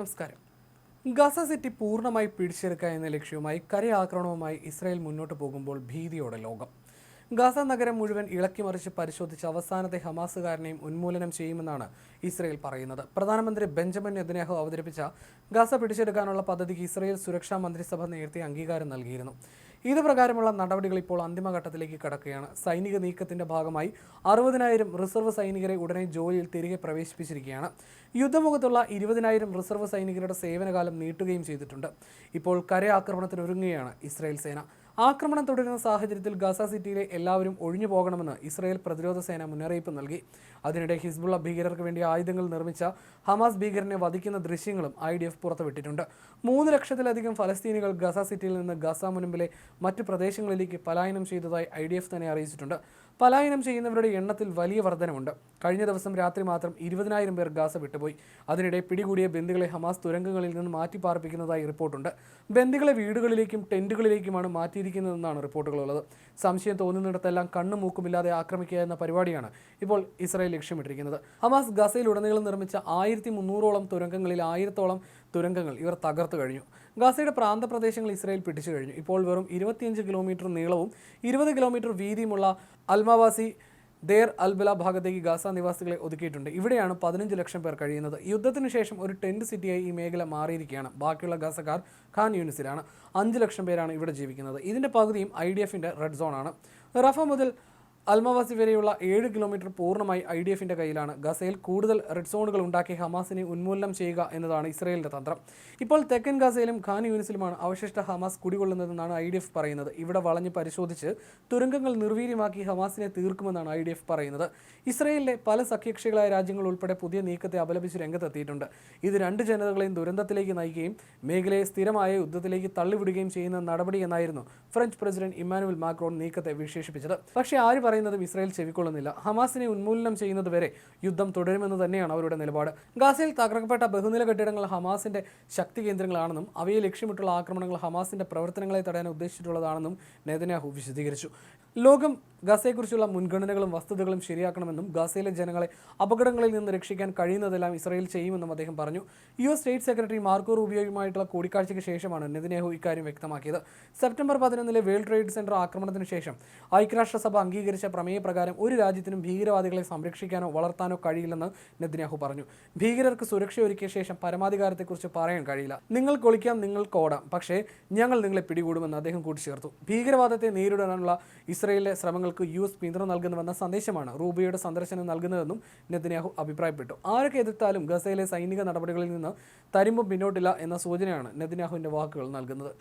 നമസ്കാരം. Gaza city പൂർണമായി പിടിച്ചെടുക്കുക എന്ന ലക്ഷ്യവുമായി കരയാക്രമണവുമായി ഇസ്രായേൽ മുന്നോട്ട് പോകുമ്പോൾ ഭീതിയോടെ ലോകം. ഗസ നഗരം മുഴുവൻ ഇളക്കിമറിച്ച് പരിശോധിച്ച് അവസാനത്തെ ഹമാസുകാരനെയും ഉന്മൂലനം ചെയ്യുമെന്നാണ് ഇസ്രയേൽ പറയുന്നത്. പ്രധാനമന്ത്രി ബെഞ്ചമിൻ നെതന്യാഹു അവതരിപ്പിച്ച ഗസ പിടിച്ചെടുക്കാനുള്ള പദ്ധതിക്ക് ഇസ്രയേൽ സുരക്ഷാ മന്ത്രിസഭ നേരത്തെ അംഗീകാരം നൽകിയിരുന്നു. ഇത് പ്രകാരമുള്ള നടപടികൾ ഇപ്പോൾ അന്തിമഘട്ടത്തിലേക്ക് കടക്കുകയാണ്. സൈനിക നീക്കത്തിന്റെ ഭാഗമായി അറുപതിനായിരം റിസർവ് സൈനികരെ ഉടനെ ജോലിയിൽ തിരികെ പ്രവേശിപ്പിച്ചിരിക്കുകയാണ്. യുദ്ധമുഖത്തുള്ള ഇരുപതിനായിരം റിസർവ് സൈനികരുടെ സേവനകാലം നീട്ടുകയും ചെയ്തിട്ടുണ്ട്. ഇപ്പോൾ കരയാക്രമണത്തിന് ഒരുങ്ങുകയാണ് ഇസ്രായേൽ സേന. ആക്രമണം തുടരുന്ന സാഹചര്യത്തിൽ ഗസ സിറ്റിയിലെ എല്ലാവരും ഒഴിഞ്ഞു പോകണമെന്ന് ഇസ്രായേൽ പ്രതിരോധ സേന മുന്നറിയിപ്പ് നൽകി. അതിനിടെ ഹിസ്ബുള്ള ഭീകരർക്ക് വേണ്ടി ആയുധങ്ങൾ നിർമ്മിച്ച ഹമാസ് ഭീകരനെ വധിക്കുന്ന ദൃശ്യങ്ങളും ഐ ഡി എഫ് പുറത്തുവിട്ടിട്ടുണ്ട്. മൂന്ന് ലക്ഷത്തിലധികം ഫലസ്തീനികൾ ഗസ സിറ്റിയിൽ നിന്ന് ഗസ മുനമ്പിലെ മറ്റ് പ്രദേശങ്ങളിലേക്ക് പലായനം ചെയ്തതായി ഐ ഡി എഫ് തന്നെ അറിയിച്ചിട്ടുണ്ട്. പലായനം ചെയ്യുന്നവരുടെ എണ്ണത്തിൽ വലിയ വർധനമുണ്ട്. കഴിഞ്ഞ ദിവസം രാത്രി മാത്രം ഇരുപതിനായിരം പേർ ഗാസ വിട്ടുപോയി. അതിനിടെ പിടികൂടിയ ബന്ദികളെ ഹമാസ് തുരങ്കങ്ങളിൽ നിന്ന് മാറ്റി പാർപ്പിക്കുന്നതായി റിപ്പോർട്ടുണ്ട്. ബന്ദികളെ വീടുകളിലേക്കും ടെന്റുകളിലേക്കുമാണ് മാറ്റിയിരിക്കുന്നതെന്നാണ് റിപ്പോർട്ടുകളുള്ളത്. സംശയം തോന്നുന്നിടത്തെല്ലാം കണ്ണും മൂക്കുമില്ലാതെ ആക്രമിക്കുക എന്ന പരിപാടിയാണ് ഇപ്പോൾ ഇസ്രായേൽ ലക്ഷ്യമിട്ടിരിക്കുന്നത്. ഹമാസ് ഗസയിലുടനീളം നിർമ്മിച്ച ആയിരത്തി മുന്നൂറോളം തുരങ്കങ്ങളിൽ ആയിരത്തോളം തുരങ്കങ്ങൾ ഇവർ തകർത്തു കഴിഞ്ഞു. ഗാസയുടെ പ്രാന്തപ്രദേശങ്ങൾ ഇസ്രായേൽ പിടിച്ചു കഴിഞ്ഞു. ഇപ്പോൾ വെറും ഇരുപത്തിയഞ്ച് കിലോമീറ്റർ നീളവും ഇരുപത് കിലോമീറ്റർ വീതിയുമുള്ള അൽമാവാസി ദേർ അൽബല ഭാഗത്തേക്ക് ഗാസ നിവാസികളെ ഒതുക്കിയിട്ടുണ്ട്. ഇവിടെയാണ് പതിനഞ്ച് ലക്ഷം പേർ കഴിയുന്നത്. യുദ്ധത്തിന് ശേഷം ഒരു ടെന്റ് സിറ്റിയായി ഈ മേഖല മാറിയിരിക്കുകയാണ്. ബാക്കിയുള്ള ഗാസക്കാർ ഖാൻ യൂണിസിലാണ്. അഞ്ച് ലക്ഷം പേരാണ് ഇവിടെ ജീവിക്കുന്നത്. ഇതിന്റെ പകുതിയും ഐ ഡി എഫിന്റെ റെഡ് സോണാണ്. റഫ മുതൽ അൽമവാസി വരെയുള്ള ഏഴ് കിലോമീറ്റർ പൂർണമായി ഐ ഡി എഫിന്റെ കയ്യിലാണ് ഗസയിൽ കൂടുതൽ റെഡ് സോണുകൾ ഉണ്ടാക്കി ഹമാസിനെ ഉന്മൂലനം ചെയ്യുക എന്നതാണ് ഇസ്രയേലിന്റെ തന്ത്രം. ഇപ്പോൾ തെക്കൻ ഗസയിലും ഖാൻ യൂണിസിലുമാണ് അവശിഷ്ട ഹമാസ് കുടികൊള്ളുന്നതെന്നാണ് ഐ ഡി എഫ് പറയുന്നത്. ഇവിടെ വളഞ്ഞ് പരിശോധിച്ച് തുരങ്കങ്ങൾ നിർവീര്യമാക്കി ഹമാസിനെ തീർക്കുമെന്നാണ് ഐ ഡി എഫ് പറയുന്നത്. ഇസ്രയേലിലെ പല സഖ്യകക്ഷികളായ രാജ്യങ്ങൾ ഉൾപ്പെടെ പുതിയ നീക്കത്തെ അപലപിച്ച് രംഗത്തെത്തിയിട്ടുണ്ട്. ഇത് രണ്ട് ജനതകളെയും ദുരന്തത്തിലേക്ക് നയിക്കുകയും മേഖലയെ സ്ഥിരമായ യുദ്ധത്തിലേക്ക് തള്ളിവിടുകയും ചെയ്യുന്ന നടപടി എന്നായിരുന്നു ഫ്രഞ്ച് പ്രസിഡന്റ് ഇമ്മാനുവൽ മാക്രോൺ നീക്കത്തെ വിശേഷിപ്പിച്ചത്. പക്ഷേ ആര് പറയുന്നതും ഇസ്രായേൽ ചെവിക്കൊള്ളുന്നില്ല. ഹമാസിനെ ഉന്മൂലനം ചെയ്യുന്നത് വരെ യുദ്ധം തുടരുമെന്ന് തന്നെയാണ് അവരുടെ നിലപാട്. ഗാസയിൽ തകർക്കപ്പെട്ട ബഹുനില കെട്ടിടങ്ങൾ ഹമാസിന്റെ ശക്തി കേന്ദ്രങ്ങളാണെന്നും അവയെ ലക്ഷ്യമിട്ടുള്ള ആക്രമണങ്ങൾ ഹമാസിന്റെ പ്രവർത്തനങ്ങളെ തടയാൻ ഉദ്ദേശിച്ചിട്ടുള്ളതാണെന്നും നെതന്യാഹു വിശദീകരിച്ചു. ലോകം ഗസയെക്കുറിച്ചുള്ള മുൻഗണനകളും വസ്തുതകളും ശരിയാക്കണമെന്നും ഗസയിലെ ജനങ്ങളെ അപകടങ്ങളിൽ നിന്ന് രക്ഷിക്കാൻ കഴിയുന്നതെല്ലാം ഇസ്രയേൽ ചെയ്യുമെന്നും അദ്ദേഹം പറഞ്ഞു. U S state secretary Marco റൂബിയോയുമായിട്ടുള്ള കൂടിക്കാഴ്ചയ്ക്ക് ശേഷമാണ് നെതന്യാഹു ഇക്കാര്യം വ്യക്തമാക്കിയത്. സെപ്റ്റംബർ പതിനൊന്നിലെ വേൾഡ് ട്രേഡ് സെന്റർ ആക്രമണത്തിന് ശേഷം ഐക്യരാഷ്ട്രസഭ അംഗീകരിച്ച പ്രമേയപ്രകാരം ഒരു രാജ്യത്തിനും ഭീകരവാദികളെ സംരക്ഷിക്കാനോ വളർത്താനോ കഴിയില്ലെന്ന് നെതിനേഹു പറഞ്ഞു. ഭീകരർക്ക് സുരക്ഷ ഒരുക്കിയ ശേഷം പരമാധികാരത്തെക്കുറിച്ച് പറയാൻ കഴിയില്ല. നിങ്ങൾ കൊളിക്കാം നിങ്ങൾക്ക് ഓടാം പക്ഷേ ഞങ്ങൾ നിങ്ങളെ പിടികൂടുമെന്ന് അദ്ദേഹം കൂട്ടിച്ചേർത്തു. ഭീകരവാദത്തെ നേരിടാനുള്ള ഇസ്രയേലിലെ ശ്രമങ്ങൾക്ക് യു എസ് പിന്തുണ നൽകുന്നുവെന്ന സന്ദേശമാണ് റൂബിയുടെ സന്ദർശനം നൽകുന്നതെന്നും നെതന്യാഹു അഭിപ്രായപ്പെട്ടു. ആരൊക്കെ എതിർത്താലും ഗസയിലെ സൈനിക നടപടികളിൽ നിന്ന് തരുമ്പ് പിന്നോട്ടില്ല എന്ന സൂചനയാണ് നെതന്യാഹുവിന്റെ വാക്കുകൾ നൽകുന്നത്.